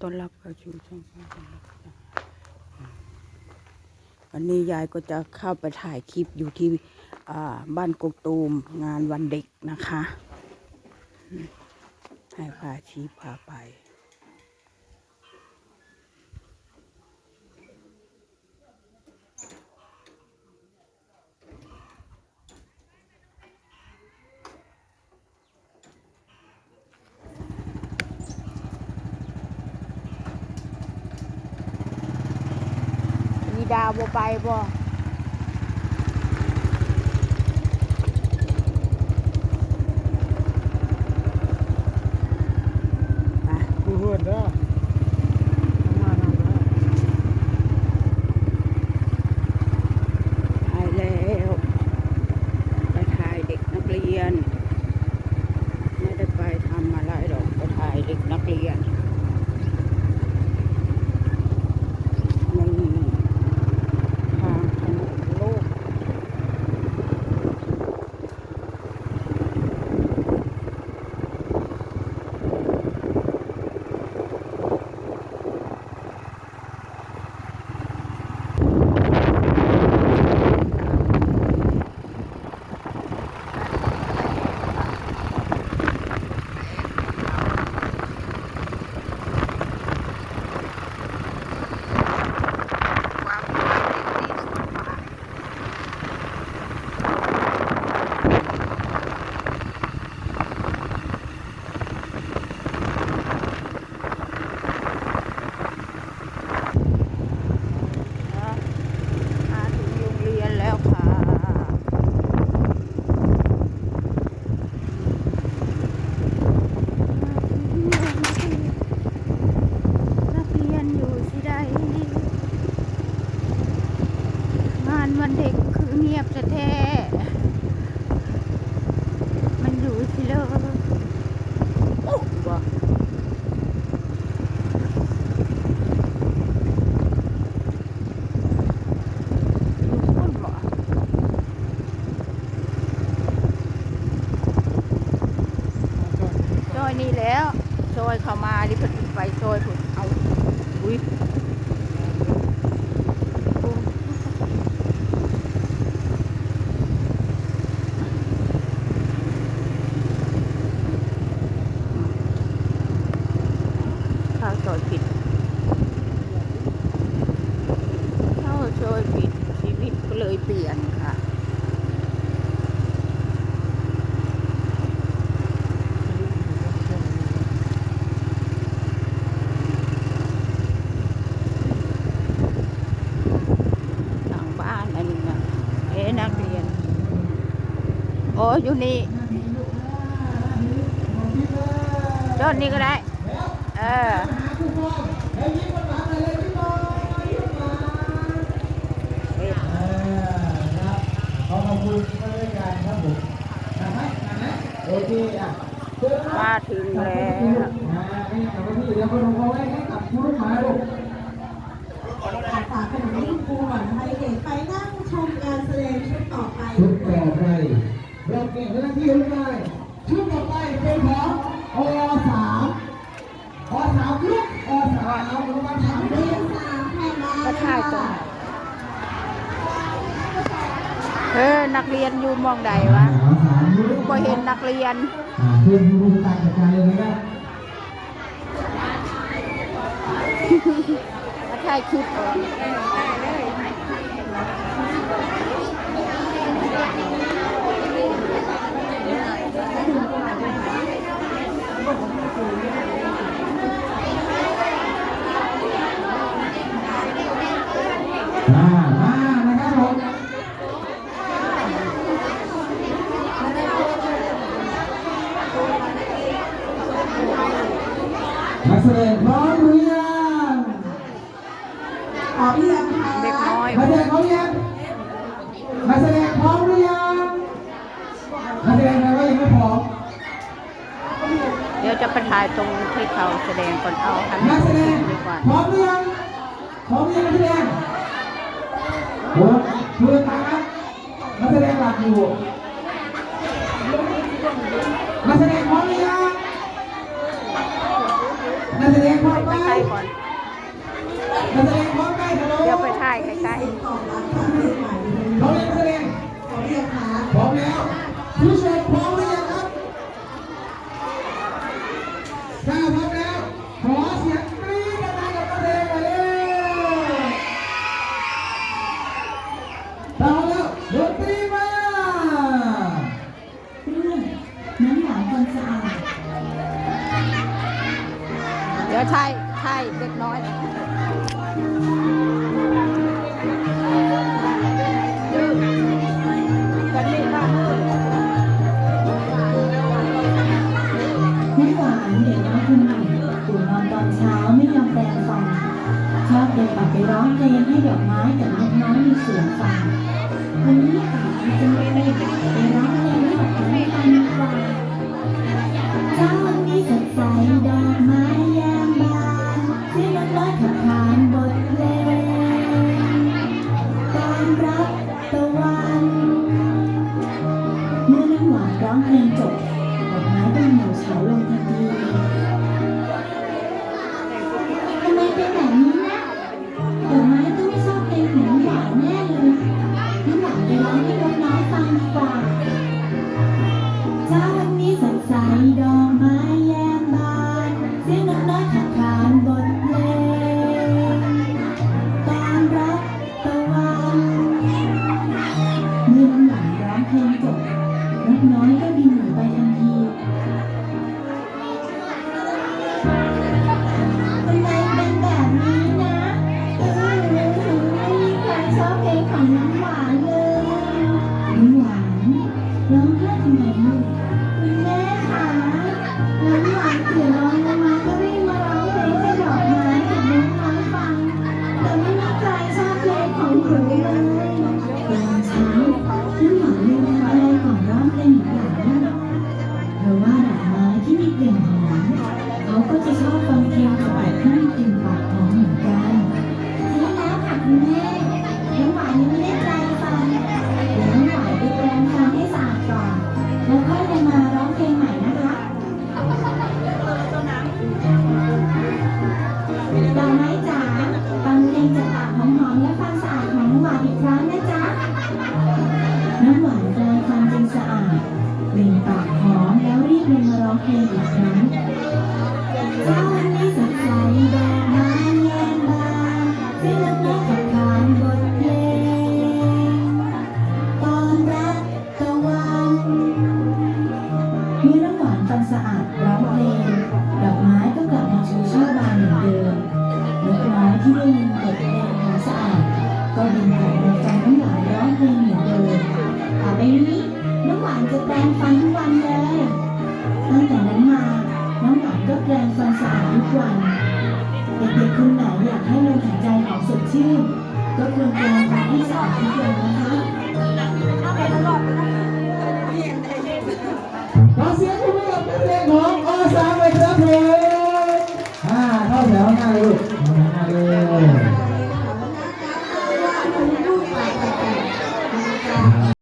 ต้อนรับเข้าสู่ช่องฟ้าต้อนรับวันนี้ยายก็จะเข้าไปถ่ายคลิปอยู่ที่บ้านกกตูมงานวันเด็กนะคะ ให้พาชีพาไป ดาบ่ไปบ่ไปกูเหินเด้อมาทำแล้ว ถ่ายแล้ว ไปถ่ายเด็กนักเรียน ไม่ได้ไปทำอะไรหรอกไปถ่ายเด็กนักเรียนในทางถนนโลก นะมาถึงโรงเรียนแล้วค่ะ นักเรียนอยู่สิใดงานวันเด็กคือเงียบจะแท้ๆมันอยู่สิเลยโอ้บ่ คนบ่ซ อยนี้แล้วซอยเข้ามาดิเพิ่นไปซอยพุ่นเอาอุ้ยโอ้เข้าซอยผิดเข้าซอยผิดชีวิตก็เลยเปลี่ยนค่ะ หลังบ้านอันนี้นะเอ๊ะนักเรียน โอ้อยู่นี่จอดนี่ก็ได้ เออ เอ๊ะ ขอขอบคุณข้าราชการครับผมนะไหมนะไหมโอเคอะเชิญนะ มาถึงแล้ว อ่าให้กับพี่เดี๋ย วคนเอาไว้ให้กับผู้ลูกค้าลูกฝากขนมให้คุณครูก่อนนะคะเด็กไปนั่งชมการแสดงชุดต่อไป ชุดต่อไปเราเก็บหน้าที่ลูกได้ชุดต่อไปเป็นของอสามอสามลูกอสามลูกมาถามเรีด้วยยนสามแผ่นมาก็ถ่ายตรงไหนเออ นักเรียนอยู่หมองใดวะอสามลูกก็เห็นนักเรียนอ่าเพื่อนผู้ตัดใจเลยนะครับมาถ่ายคลิป มามานะครับผมนักแสดงพร้อมหรือยังขอพี่ยังคะเด็กน้อยนักแสดงพร้อมหรือยังนักแสดงพร้อมหรือยังนักแสดงใครว่ายังไม่พร้อมเดี๋ยวจะไปถ่ายตรงที่เขาแสดงก่อนเอาทำนักแสดงดีกว่าพร้อมหรือยังพร้อมหรือยังนักแสดง ดูตาครัแสดงหลักอยู่นักแสดงพร้อมหรือยังนัแสดงพร้อมไหมนัแสดงพร้อมใกล้ครับเดี๋ยวไปถ่ายใกล้ๆเขาเล่นแสดง ใช่ใช่เด็กน้อยหวานเด็กน้อยคนใหม่ตื่นนอนตอนเช้าไม่ยอมแปรงฟันชอบเดินออกไปร้องเพลงให้ดอกไม้กับนกน้อยมีเสียงฟังวันนี้ป่าจะไม่ Amen. ชื่นลดความร้อนของที่สะอาดทุกอย่านะคะ